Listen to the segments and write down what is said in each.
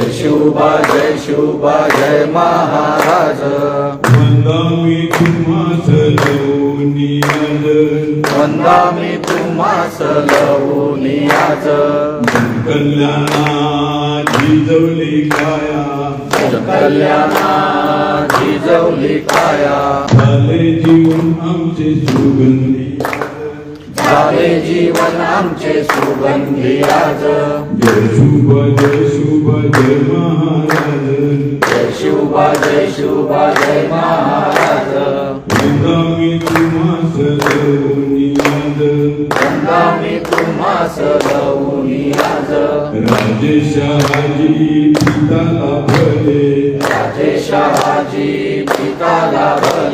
जय शिवबा जय शिवबा जय महाराज. वंदामी तुम्हास लवनियाद वंदामी तुम्हास लवूनी आज. कल्याणा जिजवली काया. कल्याणा जिजवली काया. झाले जीवन आमचे सुगंधी. झाले जीवन आमचे सुगंधी आज जय शुभ जय शुभ जय महाराज. जय शिवबा जय शिवबा जय महाराज. वंदामी तुम्हास लवनियाद वंदामी तुम्हास लवूनी आज पिता लाभले राजेशहाजी पिता लाभले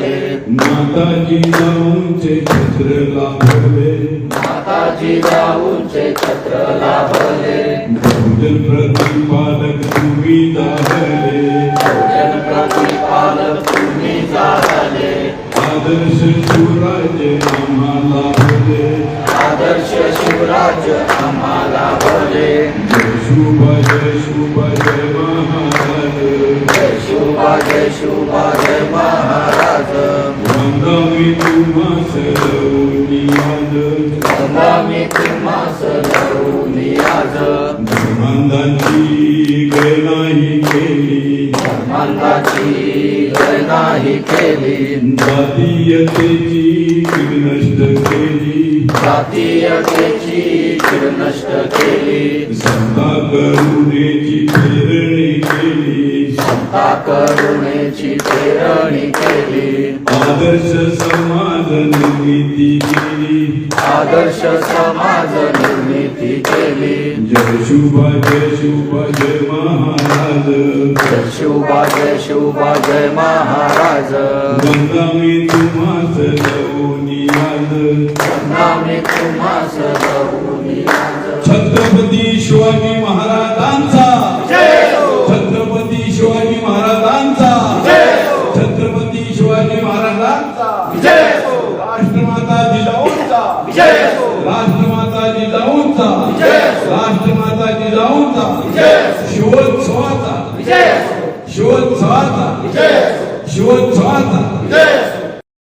माताजी जाऊनचे छत्र लाभले माताजी जाऊनचे छत्र लाभले भोजन प्रतिपालक तुम्ही दाहले भोजन प्रतिपालक तुम्ही झाले आदर्श शिवराज आम्हाला भले आदर्श शिवराज आम्हाला भले शुभ जय शुभ जय महाराज शुभ जय शुभ जय महाराज वंदामी तुम्हा आज वंदामी तुम्हास लवूनी आज धर्मांधाची गय नाही केली धर्मांताची गय नाही केली जातीयतेची कीड नष्ट केली जातीयतेची कीड नष्ट केली सत्ता करुणेची केली समता करुणेची प्रेरणी केली आदर्श समाज निर्मिती केली आदर्श समाज निर्मिती केली जय शुभा जय शुभा जय महाराज जय शिवबा जय शिवबा जय महाराज गंगा मी तुम्हास लवणी आज गंगा मी तुम्हास लवूनी आज. छत्रपती शिवाजी महाराजांचा राष्ट्रमाता जिजाऊंचा राष्ट्रमाता जिजाऊंचा राष्ट्रमाता जिजाऊंचा शिवोत्सवाचा. शिवोत्सवाचा. शिवोत्सवाचा.